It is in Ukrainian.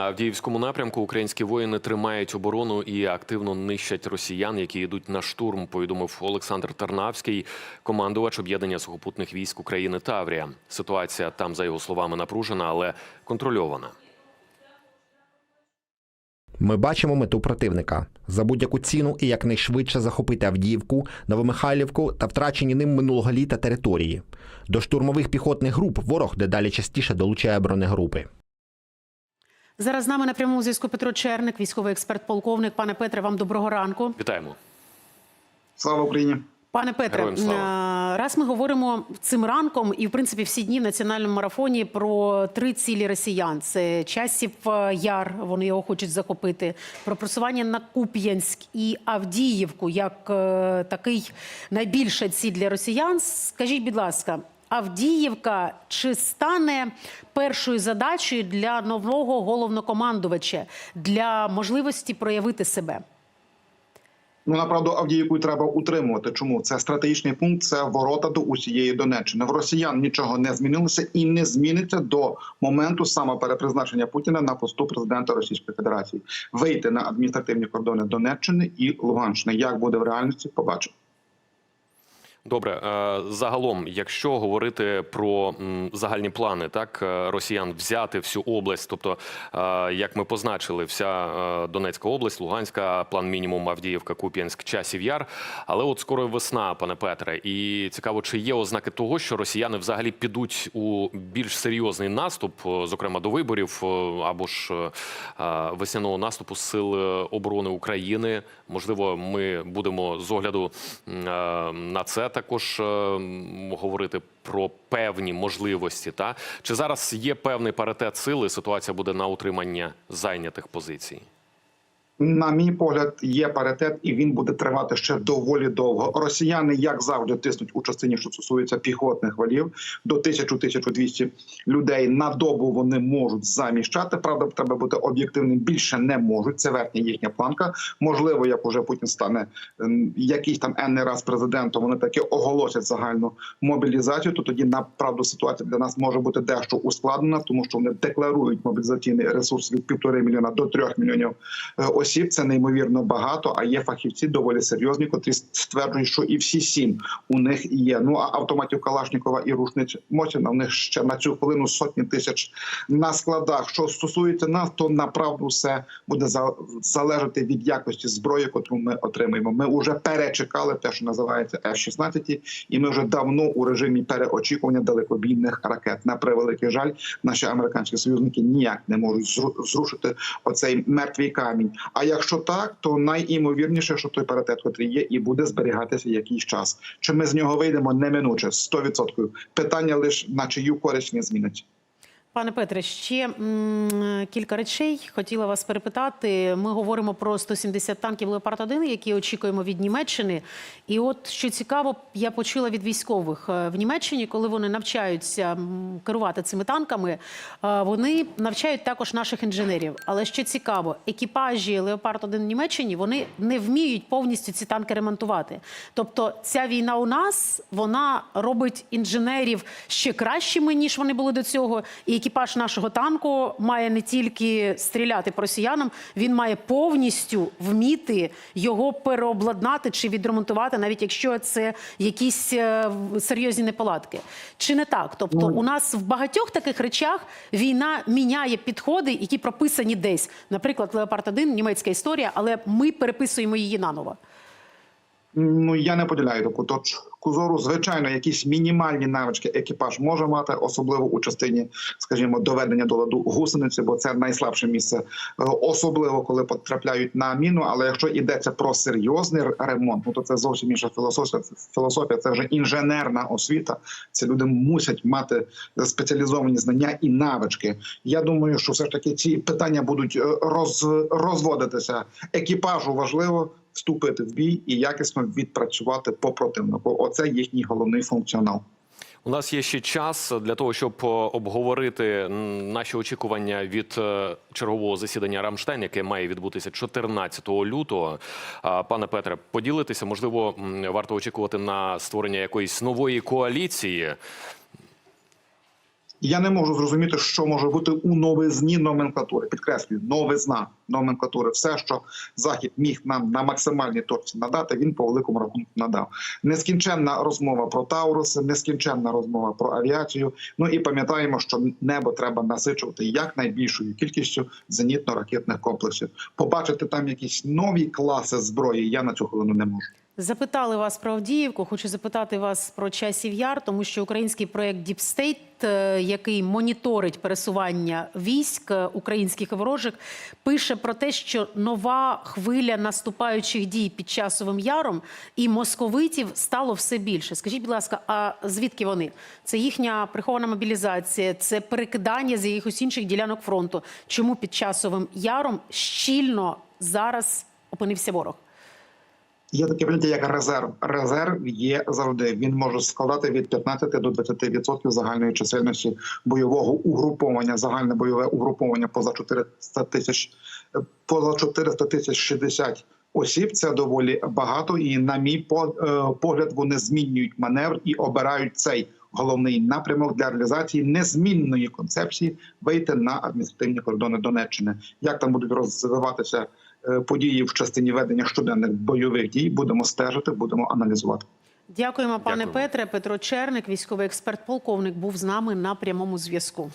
На Авдіївському напрямку українські воїни тримають оборону і активно нищать росіян, які йдуть на штурм. Повідомив Олександр Тарнавський, командувач об'єднання сухопутних військ України Таврія. Ситуація там, за його словами, напружена, але контрольована. Ми бачимо мету противника за будь-яку ціну і якнайшвидше захопити Авдіївку, Новомихайлівку та втрачені ним минулого літа території. До штурмових піхотних груп ворог дедалі частіше долучає бронегрупи. Зараз з нами на прямому зв'язку Петро Черник, військовий експерт, полковник. Пане Петре, вам доброго ранку. Вітаємо. Слава Україні! Пане Петре, е, раз ми говоримо цим ранком і в принципі всі дні в національному марафоні про три цілі росіян: це часів е, яр, вони його хочуть захопити, про просування на Куп'янськ і Авдіївку як е, такий найбільша ціль для росіян. Скажіть, будь ласка. Авдіївка чи стане першою задачею для нового головнокомандувача для можливості проявити себе? Ну направду Авдіївку треба утримувати. Чому це стратегічний пункт? Це ворота до усієї Донеччини. В Росіян нічого не змінилося і не зміниться до моменту самоперепризначення Путіна на посту президента Російської Федерації. Вийти на адміністративні кордони Донеччини і Луганщини. Як буде в реальності? Побачимо. Добре, е, загалом, якщо говорити про загальні плани, так е, росіян взяти всю область, тобто, е, як ми позначили, вся Донецька область, Луганська, план мінімум Авдіївка, Куп'янськ, Часів Яр. Але от скоро весна, пане Петре, і цікаво, чи є ознаки того, що росіяни взагалі підуть у більш серйозний наступ, зокрема до виборів, або ж весняного наступу сил оборони України. Можливо, ми будемо з огляду на це також е, говорити про певні можливості. Та чи зараз є певний паритет сили? Ситуація буде на утримання зайнятих позицій. На мій погляд, є паритет, і він буде тривати ще доволі довго. Росіяни, як завжди, тиснуть у частині, що стосується піхотних валів, до 1000-1200 людей на добу вони можуть заміщати. Правда, треба бути об'єктивним. Більше не можуть. Це верхня їхня планка. Можливо, як уже Путін стане якийсь там енний раз президентом, вони таки оголосять загальну мобілізацію. То тоді направду ситуація для нас може бути дещо ускладнена, тому що вони декларують мобілізаційний ресурс від півтори мільйона до трьох мільйонів е, осіб. Це неймовірно багато. А є фахівці доволі серйозні, котрі стверджують, що і всі сім у них є. Ну а автоматів Калашнікова і рушниць Мосіна в них ще на цю хвилину сотні тисяч на складах. Що стосується нас, то направду все буде залежати від якості зброї, яку ми отримаємо. Ми вже перечекали те, що називається F-16, і ми вже давно у режимі переочікування далекобійних ракет. На превеликий жаль, наші американські союзники ніяк не можуть зрушити оцей мертвий камінь. А якщо так, то найімовірніше, що той паритет, котрий є, і буде зберігатися якийсь час. Чи ми з нього вийдемо неминуче 100%. Питання лише на чию користь не змінить. Пане Петре, ще м, кілька речей хотіла вас перепитати. Ми говоримо про 170 танків Леопард 1 які очікуємо від Німеччини. І от що цікаво, я почула від військових Е, в Німеччині, коли вони навчаються керувати цими танками, е, вони навчають також наших інженерів. Але що цікаво, екіпажі Леопард 1 в Німеччині вони не вміють повністю ці танки ремонтувати. Тобто, ця війна у нас вона робить інженерів ще кращими ніж вони були до цього. І екіпаж нашого танку має не тільки стріляти по росіянам, він має повністю вміти його переобладнати чи відремонтувати, навіть якщо це якісь е, серйозні неполадки. Чи не так? Тобто, у нас в багатьох таких речах війна міняє підходи, які прописані десь. Наприклад, Леопард 1 німецька історія, але ми переписуємо її наново. Ну я не поділяю таку точку зору. Звичайно, якісь мінімальні навички екіпаж може мати, особливо у частині, скажімо, доведення до ладу гусениці, бо це найслабше місце, е, особливо коли потрапляють на міну. Але якщо йдеться про серйозний ремонт, ну то це зовсім інша філософія. Філософія це вже інженерна освіта. Це люди мусять мати спеціалізовані знання і навички. Я думаю, що все ж таки ці питання будуть е, роз, розводитися. Екіпажу важливо вступити в бій і якісно відпрацювати по противнику. Оце їхній головний функціонал. У нас є ще час для того, щоб е, обговорити наші очікування від е, чергового засідання Рамштайн, яке має відбутися 14 лютого. Пане Петре, поділитися, можливо, варто очікувати на створення якоїсь нової коаліції. Я не можу зрозуміти, що може бути у новизні номенклатури. Підкреслюю, новизна номенклатури. Все, що захід міг нам на максимальній точці надати, він по великому рахунку надав. Нескінченна розмова про Тауруси, нескінченна розмова про авіацію. Ну і пам'ятаємо, що небо треба насичувати якнайбільшою кількістю зенітно-ракетних комплексів. Побачити там якісь нові класи зброї. Я на цю хвилину не можу. Запитали вас про Авдіївку. Хочу запитати вас про часів яр, тому що український проект е, який моніторить пересування військ е, українських ворожих, пише про те, що нова хвиля наступаючих дій під часовим яром і московитів стало все більше. Скажіть, будь ласка, а звідки вони? Це їхня прихована мобілізація, це перекидання з якихось інших ділянок фронту. Чому під часовим яром щільно зараз опинився ворог? Є таке поняття як резерв. Резерв є завжди. Він може складати від 15 до 20% загальної чисельності бойового угруповання. Загальне бойове угруповання поза 400 тисяч поза 400 тисяч 60 осіб. Це доволі багато. І на мій е, погляд, вони змінюють маневр і обирають цей. Головний напрямок для реалізації незмінної концепції вийти на адміністративні кордони Донеччини. Як там будуть розвиватися події в частині ведення щоденних бойових дій, будемо стежити, будемо аналізувати. Дякуємо, пане Дякую. Петре. Петро Черник, військовий експерт, полковник, був з нами на прямому зв'язку.